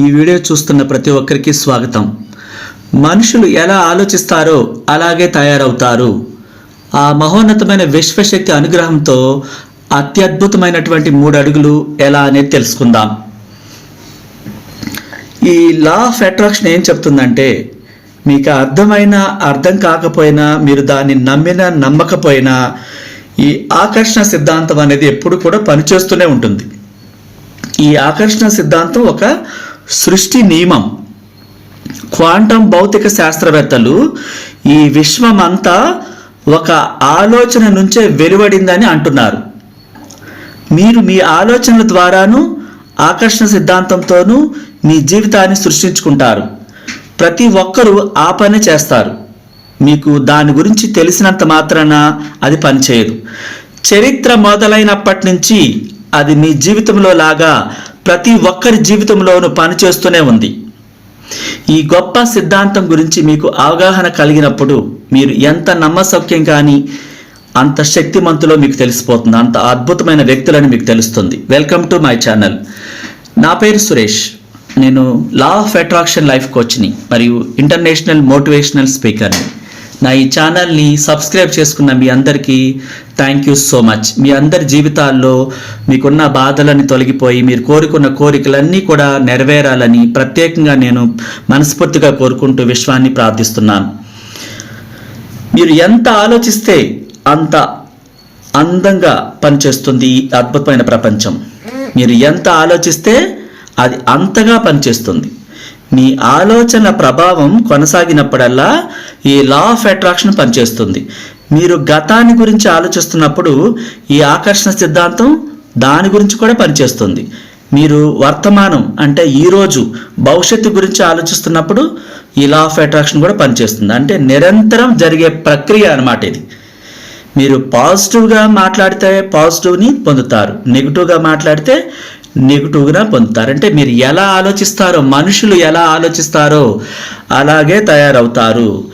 ఈ వీడియో చూస్తున్న ప్రతి ఒక్కరికి స్వాగతం. మనుషులు ఎలా ఆలోచిస్తారో అలాగే తయారవుతారు. ఆ మహోన్నతమైన విశ్వశక్తి అనుగ్రహంతో అత్యద్భుతమైనటువంటి మూడు అడుగులు ఎలా అనేది తెలుసుకుందాం. ఈ లా ఆఫ్ అట్రాక్షన్ ఏం చెప్తుందంటే మీకు అర్థమైన అర్థం కాకపోయినా మీరు దాన్ని నమ్మినా నమ్మకపోయినా ఈ ఆకర్షణ సిద్ధాంతం అనేది ఎప్పుడు కూడా పనిచేస్తూనే ఉంటుంది. ఈ ఆకర్షణ సిద్ధాంతం ఒక సృష్టి నియమం. క్వాంటం భౌతిక శాస్త్రవేత్తలు ఈ విశ్వం అంతా ఒక ఆలోచన నుంచే వెలువడిందని అంటున్నారు. మీరు మీ ఆలోచనల ద్వారాను ఆకర్షణ సిద్ధాంతంతోనూ మీ జీవితాన్ని సృష్టించుకుంటారు. ప్రతి ఒక్కరూ ఆ పని చేస్తారు. మీకు దాని గురించి తెలిసినంత మాత్రాన అది పనిచేయదు. చరిత్ర మొదలైనప్పటి నుంచి అది మీ జీవితంలో లాగా ప్రతి ఒక్కరి జీవితంలోనూ పనిచేస్తూనే ఉంది. ఈ గొప్ప సిద్ధాంతం గురించి మీకు అవగాహన కలిగినప్పుడు మీరు ఎంత నమ్మసౌక్యం కానీ అంత శక్తిమంతులో మీకు తెలిసిపోతుంది. అంత అద్భుతమైన వ్యక్తులని మీకు తెలుస్తుంది. వెల్కమ్ టు మై ఛానల్ నా పేరు సురేష్. నేను లా ఆఫ్ అట్రాక్షన్ లైఫ్ కోచ్ని మరియు ఇంటర్నేషనల్ మోటివేషనల్ స్పీకర్ని నా ఈ ఛానల్ని సబ్స్క్రైబ్ చేసుకున్న మీ అందరికీ థ్యాంక్ యూ సో మచ్. మీ అందరి జీవితాల్లో మీకున్న బాధలని తొలగిపోయి మీరు కోరుకున్న కోరికలన్నీ కూడా నెరవేరాలని ప్రత్యేకంగా నేను మనస్ఫూర్తిగా కోరుకుంటూ విశ్వాన్ని ప్రార్థిస్తున్నాను. మీరు ఎంత ఆలోచిస్తే అంత అందంగా పనిచేస్తుంది ఈ అద్భుతమైన ప్రపంచం. మీరు ఎంత ఆలోచిస్తే అది అంతగా పనిచేస్తుంది. మీ ఆలోచన ప్రభావం కొనసాగినప్పుడల్లా ఈ లా ఆఫ్ అట్రాక్షన్ పనిచేస్తుంది. మీరు గతాన్ని గురించి ఆలోచిస్తున్నప్పుడు ఈ ఆకర్షణ సిద్ధాంతం దాని గురించి కూడా పనిచేస్తుంది. మీరు వర్తమానం అంటే ఈరోజు భవిష్యత్తు గురించి ఆలోచిస్తున్నప్పుడు ఈ లా ఆఫ్ అట్రాక్షన్ కూడా పనిచేస్తుంది. అంటే నిరంతరం జరిగే ప్రక్రియ అన్నమాట ఇది. మీరు పాజిటివ్గా మాట్లాడితే పాజిటివ్ని పొందుతారు. నెగిటివ్గా మాట్లాడితే నెగిటివ్గా పొందుతారు. అంటే మీరు ఎలా ఆలోచిస్తారో మనుషులు ఎలా ఆలోచిస్తారో అలాగే తయారవుతారు.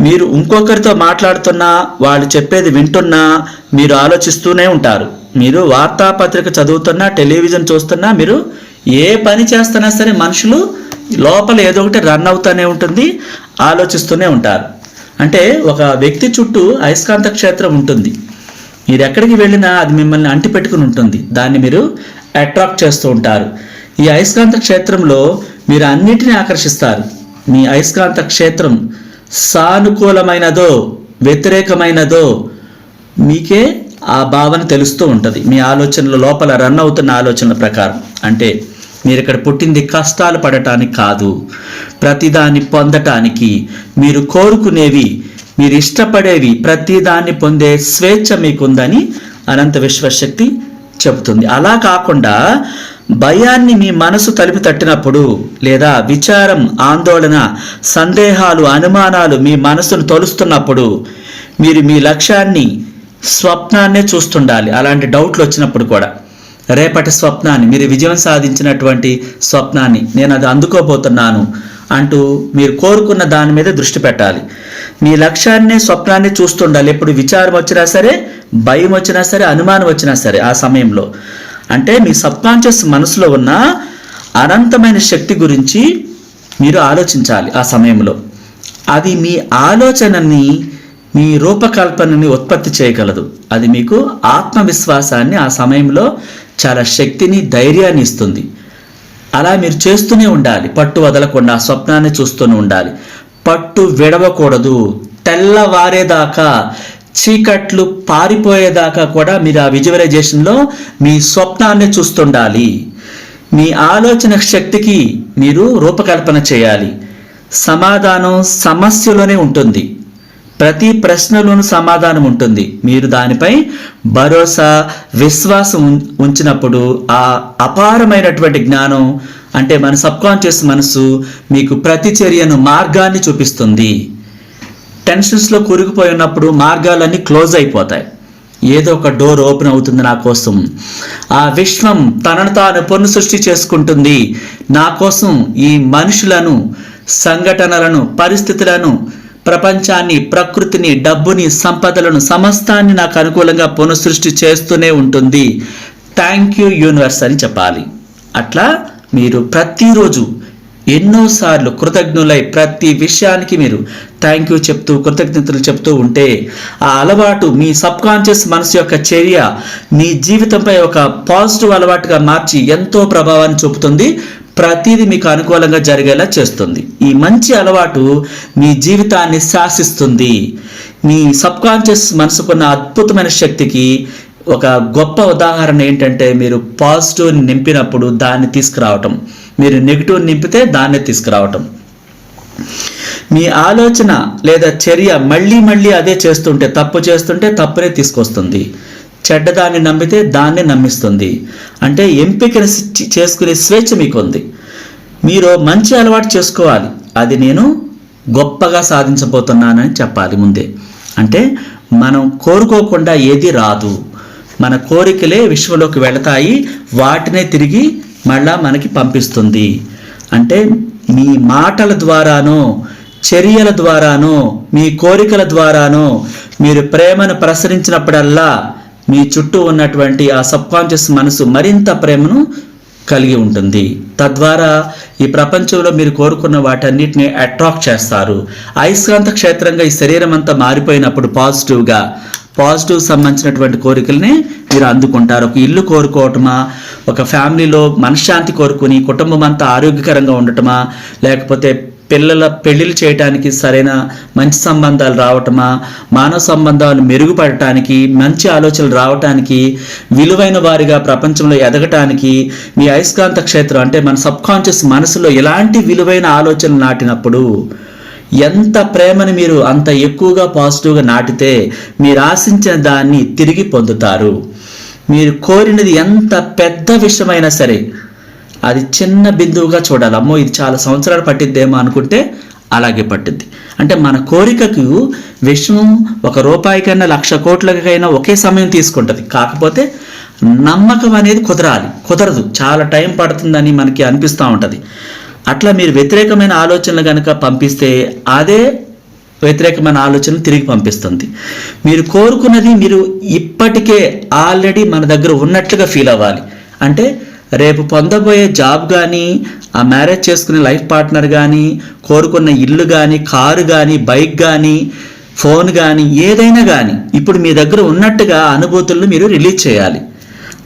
మీరు ఇంకొకరితో మాట్లాడుతున్నా వాళ్ళు చెప్పేది వింటున్నా మీరు ఆలోచిస్తూనే ఉంటారు. మీరు వార్తాపత్రిక చదువుతున్నా టెలివిజన్ చూస్తున్నా మీరు ఏ పని చేస్తున్నా సరే మనుషులు లోపల ఏదో ఒకటి రన్ అవుతూనే ఉంటుంది ఆలోచిస్తూనే ఉంటారు. అంటే ఒక వ్యక్తి చుట్టూ అయస్కాంత క్షేత్రం ఉంటుంది. మీరు ఎక్కడికి వెళ్ళినా అది మిమ్మల్ని అంటిపెట్టుకుని ఉంటుంది. దాన్ని మీరు అట్రాక్ట్ చేస్తూ ఉంటారు. ఈ అయస్కాంత క్షేత్రంలో మీరు అన్నిటిని ఆకర్షిస్తారు. మీ అయస్కాంత క్షేత్రం సానుకూలమైనదో వ్యతిరేకమైనదో మీకే ఆ భావన తెలుస్తూ ఉంటుంది. మీ ఆలోచనల లోపల రన్ అవుతున్న ఆలోచనల ప్రకారం. అంటే మీరు ఇక్కడ పుట్టింది కష్టాలు పడటానికి కాదు. ప్రతిదాన్ని పొందటానికి మీరు కోరుకునేవి మీరు ఇష్టపడేవి ప్రతిదాన్ని పొందే స్వేచ్ఛ మీకుందని అనంత విశ్వశక్తి చెబుతుంది. అలా కాకుండా భయాన్ని మీ మనసు తలుపు తట్టినప్పుడు లేదా విచారం ఆందోళన సందేహాలు అనుమానాలు మీ మనసును తొలుస్తున్నప్పుడు మీరు మీ లక్ష్యాన్ని స్వప్నాన్నే చూస్తుండాలి. అలాంటి డౌట్లు వచ్చినప్పుడు కూడా. రేపటి స్వప్నాన్ని మీరు విజయం సాధించినటువంటి స్వప్నాన్ని నేను అది అందుకోబోతున్నాను అంటూ మీరు కోరుకున్న దాని మీద దృష్టి పెట్టాలి. మీ లక్ష్యాన్ని స్వప్నాన్ని చూస్తుండాలి. ఎప్పుడు విచారం వచ్చినా సరే భయం వచ్చినా సరే అనుమానం వచ్చినా సరే ఆ సమయంలో. అంటే మీ సబ్కాన్షియస్ మనసులో ఉన్న అనంతమైన శక్తి గురించి మీరు ఆలోచించాలి ఆ సమయంలో. అది మీ ఆలోచనని మీ రూపకల్పనని ఉత్పత్తి చేయగలదు. అది మీకు ఆత్మవిశ్వాసాన్ని ఆ సమయంలో చాలా శక్తిని ధైర్యాన్ని ఇస్తుంది. అలా మీరు చేస్తూనే ఉండాలి. పట్టు వదలకుండా ఆ స్వప్నాన్ని చూస్తూనే ఉండాలి. పట్టు విడవకూడదు. తెల్లవారేదాకా చీకట్లు పారిపోయేదాకా కూడా మీరు ఆ విజువలైజేషన్లో మీ స్వప్నాన్ని చూస్తుండాలి. మీ ఆలోచన శక్తికి మీరు రూపకల్పన చేయాలి. సమాధానం సమస్యలోనే ఉంటుంది. ప్రతి ప్రశ్నలోనూ సమాధానం ఉంటుంది. మీరు దానిపై భరోసా విశ్వాసం ఉం- ఉంచినప్పుడు ఆ అపారమైనటువంటి జ్ఞానం అంటే మన సబ్కాన్షియస్ మనసు మీకు ప్రతిచర్యను మార్గాన్ని చూపిస్తుంది. టెన్షన్స్లో కూరుకుపోయి ఉన్నప్పుడు మార్గాలన్నీ క్లోజ్ అయిపోతాయి. ఏదో ఒక డోర్ ఓపెన్ అవుతుంది నా కోసం. ఆ విశ్వం తనను తాను పొన్ను సృష్టి చేసుకుంటుంది. నా కోసం ఈ మనుషులను సంఘటనలను పరిస్థితులను ప్రపంచాన్ని ప్రకృతిని డబ్బుని సంపదలను సమస్తాన్ని నాకు అనుకూలంగా పునఃసృష్టి చేస్తూనే ఉంటుంది. థ్యాంక్ యూ యూనివర్స్ అని చెప్పాలి. అట్లా మీరు ప్రతిరోజు ఎన్నోసార్లు కృతజ్ఞులై ప్రతి విషయానికి మీరు థ్యాంక్ యూ చెప్తూ కృతజ్ఞతలు చెప్తూ ఉంటే ఆ అలవాటు మీ సబ్ కాన్షియస్ మనసు యొక్క చర్య మీ జీవితంపై ఒక పాజిటివ్ అలవాటుగా మార్చి ఎంతో ప్రభావాన్ని చూపుతుంది. ప్రతిదీ మీకు అనుకూలంగా జరిగేలా చేస్తుంది. ఈ మంచి అలవాటు మీ జీవితాన్ని శాసిస్తుంది. మీ సబ్ కాన్షియస్ మనసుకున్న అద్భుతమైన శక్తికి ఒక గొప్ప ఉదాహరణ ఏంటంటే మీరు పాజిటివ్ నింపినప్పుడు దాన్ని తీసుకురావటం. మీరు నెగిటివ్ నింపితే దాన్ని తీసుకురావటం. మీ ఆలోచన లేదా చర్య మళ్ళీ మళ్ళీ అదే చేస్తుంటే తప్పు చేస్తుంటే తప్పునే తీసుకొస్తుంది. చెడ్డదాన్ని నమ్మితే దాన్ని నమ్మిస్తుంది. అంటే ఎంపికను చేసుకునే స్వేచ్ఛ మీకు ఉంది మీరు మంచి అలవాటు చేసుకోవాలి. అది నేను గొప్పగా సాధించబోతున్నానని చెప్పాలి ముందే. అంటే మనం కోరుకోకుండా ఏది రాదు. మన కోరికలే విశ్వంలోకి వెళతాయి వాటినే తిరిగి మళ్ళా మనకి పంపిస్తుంది. అంటే మీ మాటల ద్వారానో చర్యల ద్వారానో మీ కోరికల ద్వారానో మీరు ప్రేమను ప్రసరించినప్పుడల్లా మీ చుట్టూ ఉన్నటువంటి ఆ సబ్కాన్షియస్ మనసు మరింత ప్రేమను కలిగి ఉంటుంది. తద్వారా ఈ ప్రపంచంలో మీరు కోరుకున్న వాటన్నిటిని అట్రాక్ట్ చేస్తారు. అయస్కాంత క్షేత్రంగా ఈ శరీరం అంతా మారిపోయినప్పుడు పాజిటివ్గా పాజిటివ్ సంబంధించినటువంటి కోరికల్ని మీరు అందుకుంటారు. ఒక ఇల్లు కోరుకోవటమా ఒక ఫ్యామిలీలో మనశ్శాంతి కోరుకుని కుటుంబం అంతా ఆరోగ్యకరంగా ఉండటమా లేకపోతే పిల్లల పెళ్ళిళ్ళు చేయటానికి సరైన మంచి సంబంధాలు రావటమా మానవ సంబంధాలు మెరుగుపడటానికి మంచి ఆలోచనలు రావటానికి విలువైన వారిగా ప్రపంచంలో ఎదగటానికి మీ అయస్కాంత క్షేత్రం అంటే మన సబ్ కాన్షియస్ మనసులో ఎలాంటి విలువైన ఆలోచనలు నాటినప్పుడు ఎంత ప్రేమని మీరు అంత ఎక్కువగా పాజిటివ్గా నాటితే మీరు ఆశించిన దాన్ని తిరిగి పొందుతారు. మీరు కోరినది ఎంత పెద్ద విషయమైనా సరే అది చిన్న బిందువుగా చూడాలి. అమ్మో ఇది చాలా సంవత్సరాలు పట్టిద్దేమో అనుకుంటే అలాగే పట్టుద్ది. అంటే మన కోరికకు విషయం ఒక రూపాయికైనా లక్ష కోట్లకైనా ఒకే సమయం తీసుకుంటుంది. కాకపోతే నమ్మకం అనేది కుదరాలి. కుదరదు. చాలా టైం పడుతుందని మనకి అనిపిస్తూ ఉంటుంది. అట్లా మీరు వ్యతిరేకమైన ఆలోచనలు కనుక పంపిస్తే అదే వ్యతిరేకమైన ఆలోచనలు తిరిగి పంపిస్తుంది. మీరు కోరుకున్నది మీరు ఇప్పటికే ఆల్రెడీ మన దగ్గర ఉన్నట్లుగా ఫీల్ అవ్వాలి. అంటే రేపు పొందబోయే జాబ్ కానీ ఆ మ్యారేజ్ చేసుకునే లైఫ్ పార్ట్నర్ కానీ కోరుకున్న ఇల్లు కానీ కారు కానీ బైక్ కానీ ఫోన్ కానీ ఏదైనా కానీ ఇప్పుడు మీ దగ్గర ఉన్నట్టుగా అనుభూతులను మీరు రిలీజ్ చేయాలి.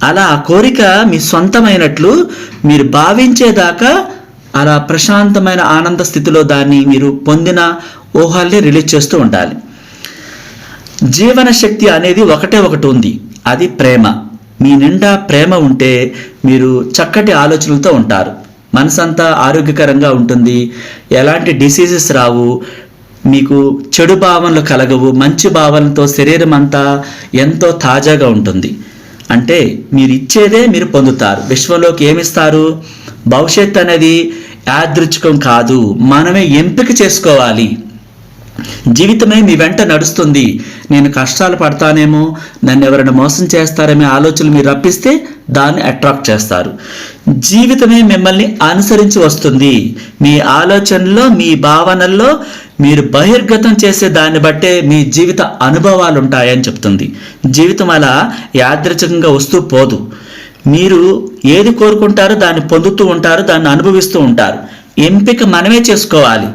అలా ఆ కోరిక మీ సొంతమైనట్లు మీరు భావించేదాకా అలా ప్రశాంతమైన ఆనంద స్థితిలో దాన్ని మీరు పొందిన ఊహల్ని రిలీజ్ చేస్తూ ఉండాలి. జీవన శక్తి అనేది ఒకటే ఒకటి ఉంది. అది ప్రేమ. మీ నిండా ప్రేమ ఉంటే మీరు చక్కటి ఆలోచనలతో ఉంటారు. మనసంతా ఆరోగ్యకరంగా ఉంటుంది. ఎలాంటి డిసీజెస్ రావు. మీకు చెడు భావనలు కలగవు. మంచి భావనలతో శరీరం అంతా ఎంతో తాజాగా ఉంటుంది. అంటే మీరు ఇచ్చేదే మీరు పొందుతారు. విశ్వంలోకి ఏమిస్తారు? భవిష్యత్ అనేది యాదృచ్ఛికం కాదు. మనమే ఎంపిక చేసుకోవాలి. జీవితమే మీ వెంట నడుస్తుంది. నేను కష్టాలు పడతానేమో నన్ను ఎవరైనా మోసం చేస్తారనే ఆలోచనలు మీరు రప్పిస్తే దాన్ని అట్రాక్ట్ చేస్తారు. జీవితమే మిమ్మల్ని అనుసరించి వస్తుంది. మీ ఆలోచనలో మీ భావనల్లో మీరు బహిర్గతం చేసే దాన్ని బట్టే మీ జీవిత అనుభవాలు ఉంటాయని చెప్తుంది. జీవితం అలా యాదృచ్ఛికంగా వస్తూ పోదు. మీరు ఏది కోరుకుంటారో దాన్ని పొందుతూ ఉంటారు దాన్ని అనుభవిస్తూ ఉంటారు. ఎంపిక మనమే చేసుకోవాలి.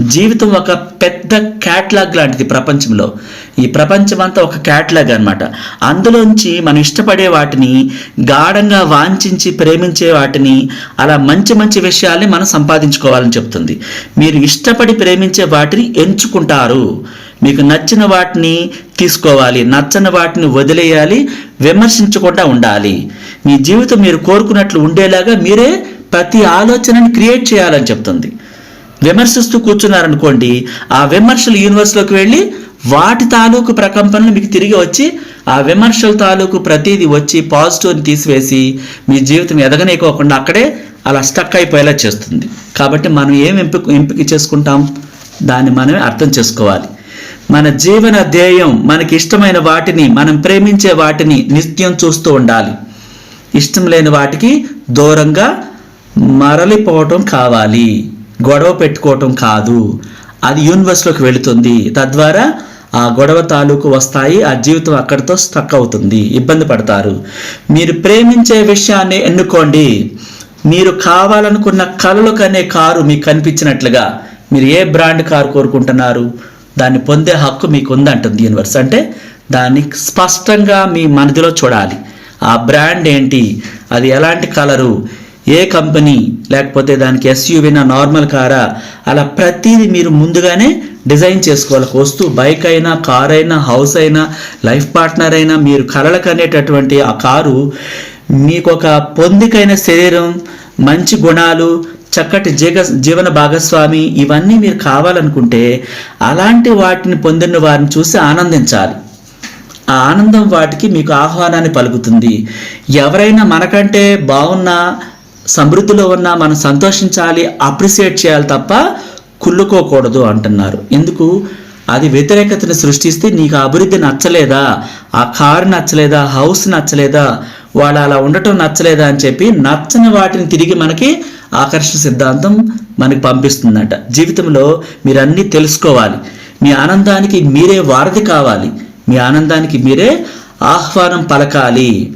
జీవితం ఒక పెద్ద క్యాట్లాగ్ లాంటిది ప్రపంచంలో. ఈ ప్రపంచం అంతా ఒక క్యాట్లాగ్ అన్నమాట. అందులోంచి మనం ఇష్టపడే వాటిని గాఢంగా వాంఛించి ప్రేమించే వాటిని అలా మంచి మంచి విషయాల్ని మనం సంపాదించుకోవాలని చెప్తుంది. మీరు ఇష్టపడి ప్రేమించే వాటిని ఎంచుకుంటారు. మీకు నచ్చిన వాటిని తీసుకోవాలి నచ్చని వాటిని వదిలేయాలి విమర్శించకుండా ఉండాలి. మీ జీవితం మీరు కోరుకున్నట్లు ఉండేలాగా మీరే ప్రతి ఆలోచనని క్రియేట్ చేయాలని చెప్తుంది. విమర్శిస్తూ కూర్చున్నారనుకోండి ఆ విమర్శలు యూనివర్స్లోకి వెళ్ళి వాటి తాలూకు ప్రకంపనలు మీకు తిరిగి వచ్చి ఆ విమర్శల తాలూకు ప్రతిదీ వచ్చి పాజిటివ్ని తీసివేసి మీ జీవితం ఎదగనేకోకుండా అక్కడే అలా స్టక్ అయిపోయేలా చేస్తుంది. కాబట్టి మనం ఏం ఎంపిక ఎంపిక చేసుకుంటాం? దాన్ని మనమే అర్థం చేసుకోవాలి. మన జీవన ధ్యేయం మనకి ఇష్టమైన వాటిని మనం ప్రేమించే వాటిని నిత్యం చూస్తూ ఉండాలి. ఇష్టం లేని వాటికి దూరంగా మరలిపోవటం కావాలి. గొడవ పెట్టుకోవటం కాదు. అది యూనివర్స్లోకి వెళుతుంది. తద్వారా ఆ గొడవ తాలూకు వస్తాయి ఆ జీవితం అక్కడితో స్టక్ అవుతుంది. ఇబ్బంది పడతారు. మీరు ప్రేమించే విషయాన్ని ఎన్నుకోండి. మీరు కావాలనుకున్న కలలు కనే కారు మీకు కనిపించినట్లుగా మీరు ఏ బ్రాండ్ కారు కోరుకుంటున్నారు? దాన్ని పొందే హక్కు మీకు ఉందంటుంది యూనివర్స్. అంటే దాన్ని స్పష్టంగా మీ మనదిలో చూడాలి. ఆ బ్రాండ్ ఏంటి? అది ఎలాంటి కలరు? ఏ కంపెనీ? లేకపోతే దానికి ఎస్యూవీనా నార్మల్ కారా? అలా ప్రతిదీ మీరు ముందుగానే డిజైన్ చేసుకోవాలి. వస్తువు బైక్ అయినా కార్ అయినా హౌస్ అయినా లైఫ్ పార్ట్నర్ అయినా మీరు కలలకు అనేటటువంటి ఆ కారు మీకు ఒక పొందికైన శరీరం మంచి గుణాలు చక్కటి జీగ జీవన భాగస్వామి ఇవన్నీ మీరు కావాలనుకుంటే అలాంటి వాటిని పొందిన వారిని చూసి ఆనందించాలి. ఆ ఆనందం వాటికి మీకు ఆహ్వానాన్ని పలుకుతుంది. ఎవరైనా మనకంటే బాగున్నా సమృద్ధిలో ఉన్నా మనం సంతోషించాలి అప్రిసియేట్ చేయాలి తప్ప కుళ్ళుకోకూడదు అంటున్నారు. ఎందుకు? అది వ్యతిరేకతను సృష్టిస్తే నీకు అభివృద్ధి నచ్చలేదా? ఆ కారు నచ్చలేదా? హౌస్ నచ్చలేదా? వాళ్ళు అలా ఉండటం నచ్చలేదా అని చెప్పి నచ్చని వాటిని తిరిగి మనకి ఆకర్షణ సిద్ధాంతం మనకి పంపిస్తుందట. జీవితంలో మీరు అన్నీ తెలుసుకోవాలి. మీ ఆనందానికి మీరే వారధి కావాలి. మీ ఆనందానికి మీరే ఆహ్వానం పలకాలి.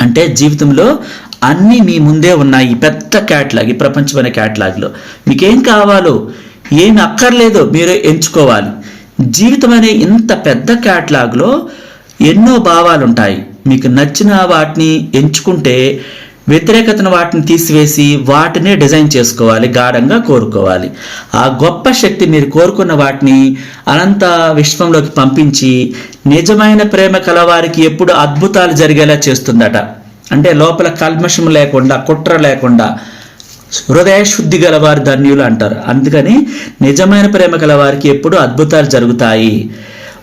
అంటే జీవితంలో అన్నీ మీ ముందే ఉన్నాయి. పెద్ద క్యాట్లాగ్ ఈ ప్రపంచమైన క్యాట్లాగ్లో. మీకేం కావాలో ఏమి అక్కర్లేదో మీరే ఎంచుకోవాలి. జీవితం అనే ఇంత పెద్ద క్యాట్లాగ్లో ఎన్నో భావాలు ఉంటాయి మీకు నచ్చిన వాటిని ఎంచుకుంటే వ్యతిరేకతను వాటిని తీసివేసి వాటినే డిజైన్ చేసుకోవాలి గాఢంగా కోరుకోవాలి. ఆ గొప్ప శక్తి మీరు కోరుకున్న వాటిని అనంత విశ్వంలోకి పంపించి నిజమైన ప్రేమ కలవారికి ఎప్పుడు అద్భుతాలు జరిగేలా చేస్తుందట. అంటే లోపల కల్మషం లేకుండా కుట్ర లేకుండా హృదయ శుద్ధి గలవారు ధన్యులు అంటారు. అందుకని నిజమైన ప్రేమ గలవారికి ఎప్పుడు అద్భుతాలు జరుగుతాయి.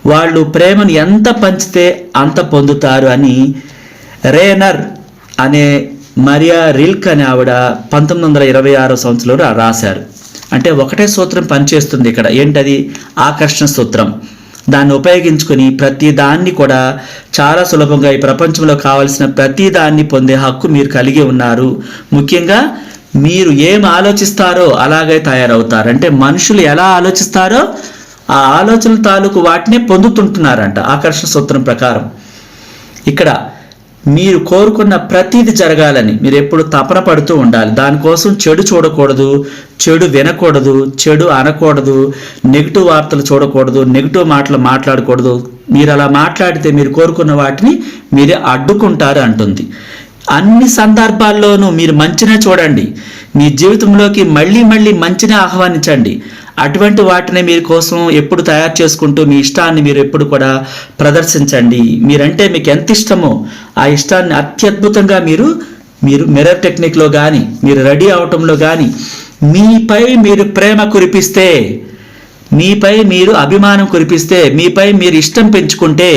వాళ్ళు ప్రేమను ఎంత పంచితే అంత పొందుతారు అని రేనర్ అనే మరియా రిల్క్ అనే ఆవిడ పంతొమ్మిది వందల ఇరవై ఆరో సంవత్సరంలో రాశారు. అంటే ఒకటే సూత్రం పనిచేస్తుంది ఇక్కడ. ఏంటది? ఆకర్షణ సూత్రం. దాన్ని ఉపయోగించుకుని ప్రతి దాన్ని కూడా చాలా సులభంగా ఈ ప్రపంచంలో కావలసిన ప్రతి దాన్ని పొందే హక్కు మీరు కలిగి ఉన్నారు. ముఖ్యంగా మీరు ఏం ఆలోచిస్తారో అలాగే తయారవుతారు. అంటే మనుషులు ఎలా ఆలోచిస్తారో ఆ ఆలోచన తాలూకు వాటినే పొందుతుంటున్నారంట ఆకర్షణ సూత్రం ప్రకారం. ఇక్కడ మీరు కోరుకున్న ప్రతిది జరగాలని మీరు ఎప్పుడు తపన పడుతూ ఉండాలి. దానికోసం చెడు చూడకూడదు చెడు వినకూడదు చెడు అనకూడదు నెగిటివ్ వార్తలు చూడకూడదు నెగిటివ్ మాటలు మాట్లాడకూడదు. మీరు అలా మాట్లాడితే మీరు కోరుకున్న వాటిని మీరే అడ్డుకుంటారు అంటుంది. అన్ని సందర్భాల్లోనూ మీరు మంచినే చూడండి. మీ జీవితంలోకి మళ్ళీ మళ్ళీ మంచినే ఆహ్వానించండి. అటువంటి వాటిని మీరు కోసం ఎప్పుడు తయారు చేసుకుంటూ మీ ఇష్టాన్ని మీరు ఎప్పుడు కూడా ప్రదర్శించండి. మీరంటే మీకు ఎంత ఇష్టమో ఆ ఇష్టాన్ని అత్యద్భుతంగా మీరు మీరు మిర్రర్ టెక్నిక్లో కానీ మీరు రెడీ అవటంలో కానీ మీపై మీరు ప్రేమ కురిపిస్తే మీపై మీరు అభిమానం కురిపిస్తే మీపై మీరు ఇష్టం పెంచుకుంటే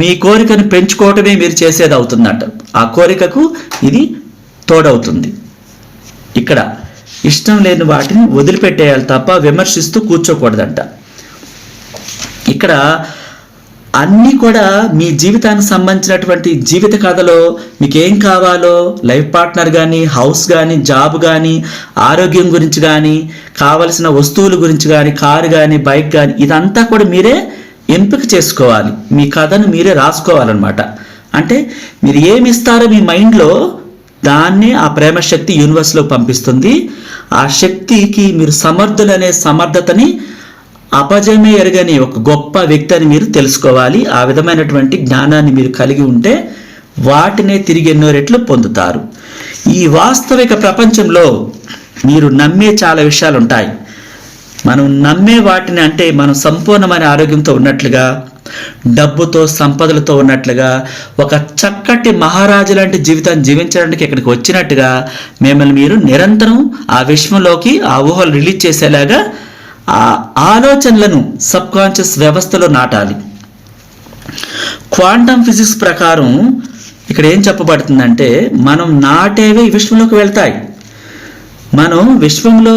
మీ కోరికను పెంచుకోవటమే మీరు చేసేది అవుతుందంట. ఆ కోరికకు ఇది తోడవుతుంది. ఇక్కడ ఇష్టం లేని వాటిని వదిలిపెట్టేయాలి తప్ప విమర్శిస్తూ కూర్చోకూడదంట. ఇక్కడ అన్నీ కూడా మీ జీవితానికి సంబంధించినటువంటి జీవిత కథలో మీకు ఏం కావాలో లైఫ్ పార్ట్నర్ కానీ హౌస్ కానీ జాబ్ కానీ ఆరోగ్యం గురించి కానీ కావలసిన వస్తువుల గురించి కానీ కారు కానీ బైక్ కానీ ఇదంతా కూడా మీరే ఎంపిక చేసుకోవాలి. మీ కథను మీరే రాసుకోవాలన్నమాట. అంటే మీరు ఏమి ఇస్తారో మీ మైండ్లో దాన్ని ఆ ప్రేమ శక్తి యూనివర్స్లో పంపిస్తుంది. ఆ శక్తికి మీరు సమర్థులనే సమర్థతని అపజయమే ఎరగని ఒక గొప్ప వ్యక్తి అని మీరు తెలుసుకోవాలి. ఆ విధమైనటువంటి జ్ఞానాన్ని మీరు కలిగి ఉంటే వాటినే తిరిగి ఎన్నో రెట్లు పొందుతారు. ఈ వాస్తవిక ప్రపంచంలో మీరు నమ్మే చాలా విషయాలు ఉంటాయి మనం నమ్మే వాటిని అంటే మనం సంపూర్ణమైన ఆరోగ్యంతో ఉన్నట్లుగా డబ్బుతో సంపదలతో ఉన్నట్లుగా ఒక చక్కటి మహారాజు లాంటి జీవితాన్ని జీవించడానికి ఇక్కడికి వచ్చినట్టుగా మిమ్మల్ని మీరు నిరంతరం ఆ విశ్వంలోకి ఆ ఊహలు రిలీజ్ చేసేలాగా ఆ ఆలోచనలను సబ్ కాన్షియస్ వ్యవస్థలో నాటాలి. క్వాంటమ్ ఫిజిక్స్ ప్రకారం ఇక్కడ ఏం చెప్పబడుతుందంటే మనం నాటేవి విశ్వంలోకి వెళ్తాయి. మనం విశ్వంలో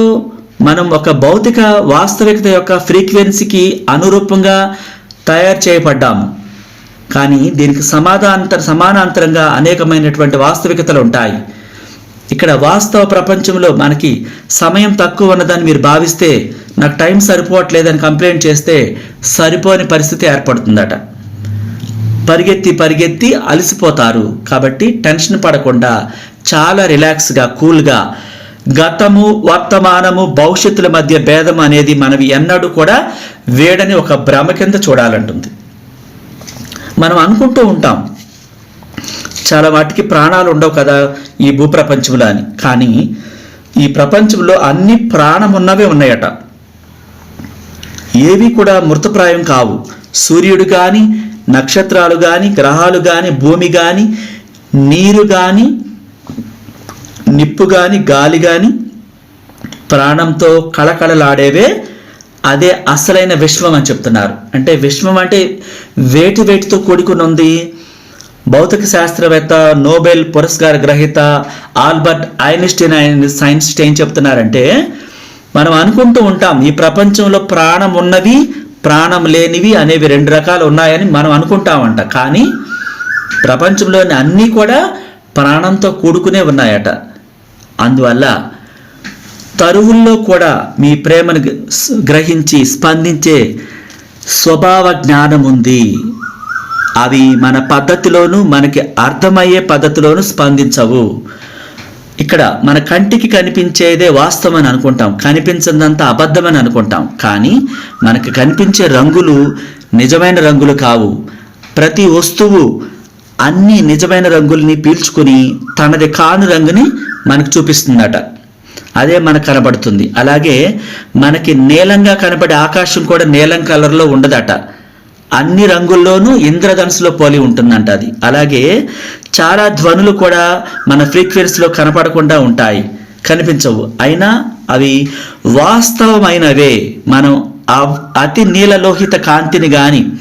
మనం ఒక భౌతిక వాస్తవికత యొక్క ఫ్రీక్వెన్సీకి అనురూపంగా తయారు చేయబడ్డాము. కానీ దీనికి సమాధానంతర సమానాంతరంగా అనేకమైనటువంటి వాస్తవికతలు ఉంటాయి. ఇక్కడ వాస్తవ ప్రపంచంలో మనకి సమయం తక్కువ ఉన్నదని మీరు భావిస్తే నాకు టైం సరిపోవట్లేదని కంప్లైంట్ చేస్తే సరిపోని పరిస్థితి ఏర్పడుతుందట. పరిగెత్తి పరిగెత్తి అలసిపోతారు. కాబట్టి టెన్షన్ పడకుండా చాలా రిలాక్స్గా కూల్గా గతము వర్తమానము భవిష్యత్తుల మధ్య భేదం అనేది మనవి ఎన్నడూ కూడా వేడని ఒక భ్రమ కింద చూడాలంటుంది. మనం అనుకుంటూ ఉంటాం చాలా వాటికి ప్రాణాలు ఉండవు కదా ఈ భూప్రపంచంలో అని. కానీ ఈ ప్రపంచంలో అన్ని ప్రాణమున్నవే ఉన్నాయట. ఏవి కూడా మృతప్రాయం కావు. సూర్యుడు కానీ నక్షత్రాలు కానీ గ్రహాలు కానీ భూమి కానీ నీరు కానీ నిప్పు కానీ గాలి కానీ ప్రాణంతో కళకళలాడేవే అదే అసలైన విశ్వం అని చెప్తున్నారు. అంటే విశ్వం అంటే వేటి వేటితో కూడుకుని ఉంది భౌతిక శాస్త్రవేత్త నోబెల్ పురస్కార గ్రహీత ఆల్బర్ట్ ఐన్స్టీన్ ఆయన సైన్స్టైన్ ఏం చెప్తున్నారంటే మనం అనుకుంటూ ఉంటాం ఈ ప్రపంచంలో ప్రాణం ఉన్నవి ప్రాణం లేనివి అనేవి రెండు రకాలు ఉన్నాయని మనం అనుకుంటామంట. కానీ ప్రపంచంలోని అన్నీ కూడా ప్రాణంతో కూడుకునే ఉన్నాయట. అందువల్ల తరువుల్లో కూడా మీ ప్రేమను గ్రహించి స్పందించే స్వభావ జ్ఞానం ఉంది. అవి మన పద్ధతిలోనూ మనకి అర్థమయ్యే పద్ధతిలోనూ స్పందించవు. ఇక్కడ మన కంటికి కనిపించేదే వాస్తవం అని అనుకుంటాం. కనిపించదంతా అబద్ధమని అనుకుంటాం. కానీ మనకి కనిపించే రంగులు నిజమైన రంగులు కావు. ప్రతి వస్తువు అన్ని నిజమైన రంగుల్ని పీల్చుకుని తనది కాని రంగుని మనకు చూపిస్తుందట. అదే మనకు కనబడుతుంది. అలాగే మనకి నీలంగా కనబడే ఆకాశం కూడా నీలం కలర్లో ఉండదట. అన్ని రంగుల్లోనూ ఇంద్రధనుసులో పోలి ఉంటుందంట అది. అలాగే చాలా ధ్వనులు కూడా మన ఫ్రీక్వెన్సీలో కనపడకుండా ఉంటాయి. కనిపించవు. అయినా అవి వాస్తవమైనవే. మనం అతి అతి నీలలోహిత కాంతిని కానీ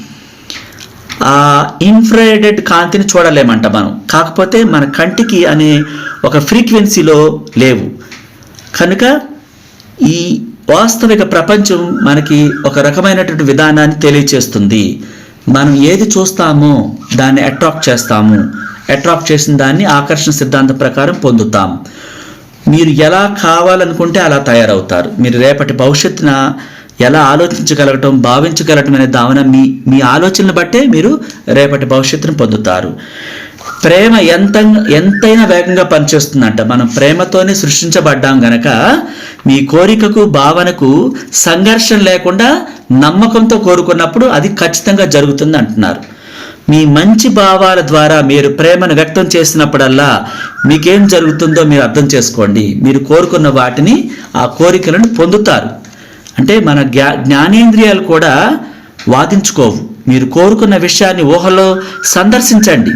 ఇన్ఫ్రారెడ్ కాంతిని చూడలేమంట మనం. కాకపోతే మన కంటికి అనే ఒక ఫ్రీక్వెన్సీలో లేవు. కనుక ఈ వాస్తవిక ప్రపంచం మనకి ఒక రకమైనటువంటి విధానాన్ని తెలియచేస్తుంది. మనం ఏది చూస్తామో దాన్ని అట్రాక్ట్ చేస్తాము. అట్రాక్ట్ చేసిన దాన్ని ఆకర్షణ సిద్ధాంతం ప్రకారం పొందుతాం. మీరు ఎలా కావాలనుకుంటే అలా తయారవుతారు. మీరు రేపటి భవిష్యత్తున ఎలా ఆలోచించగలగటం భావించగలగటం అనే దావన మీ మీ ఆలోచనలు బట్టే మీరు రేపటి భవిష్యత్తును పొందుతారు. ప్రేమ ఎంత ఎంతైనా వేగంగా పనిచేస్తుందంట. మనం ప్రేమతోనే సృష్టించబడ్డాం గనక మీ కోరికకు భావనకు సంఘర్షణ లేకుండా నమ్మకంతో కోరుకున్నప్పుడు అది ఖచ్చితంగా జరుగుతుంది అంటున్నారు. మీ మంచి భావాల ద్వారా మీరు ప్రేమను వ్యక్తం చేసినప్పుడల్లా మీకేం జరుగుతుందో మీరు అర్థం చేసుకోండి. మీరు కోరుకున్న వాటిని ఆ కోరికలను పొందుతారు. అంటే మన జ్ఞా జ్ఞానేంద్రియాలు కూడా వాదించుకోవు. మీరు కోరుకున్న విషయాన్ని ఊహలో సందర్శించండి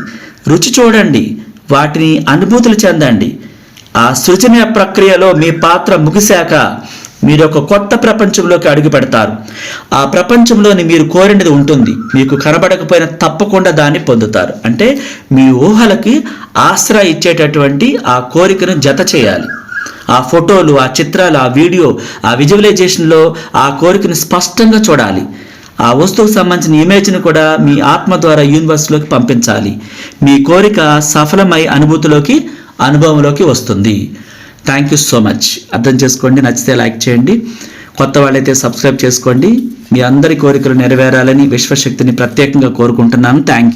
రుచి చూడండి వాటిని అనుభూతులు చెందండి. ఆ సృజన ప్రక్రియలో మీ పాత్ర ముగిశాక మీరు ఒక కొత్త ప్రపంచంలోకి అడుగు పెడతారు. ఆ ప్రపంచంలోని మీరు కోరినది ఉంటుంది. మీకు కనబడకపోయినా తప్పకుండా దాన్ని పొందుతారు. అంటే మీ ఊహలకి ఆశ్రయ ఇచ్చేటటువంటి ఆ కోరికను జత చేయాలి. ఆ ఫోటోలు ఆ చిత్రాలు ఆ వీడియో ఆ విజువలైజేషన్లో ఆ కోరికను స్పష్టంగా చూడాలి. ఆ వస్తువుకు సంబంధించిన ఇమేజ్ని కూడా మీ ఆత్మ ద్వారా యూనివర్స్లోకి పంపించాలి. మీ కోరిక సఫలమై అనుభూతిలోకి అనుభవంలోకి వస్తుంది. థ్యాంక్ యూ సో మచ్ అర్థం చేసుకోండి నచ్చితే లైక్ చేయండి. కొత్త వాళ్ళైతే సబ్స్క్రైబ్ చేసుకోండి. మీ అందరి కోరికలు నెరవేరాలని విశ్వశక్తిని ప్రత్యేకంగా కోరుకుంటున్నాను. Thank you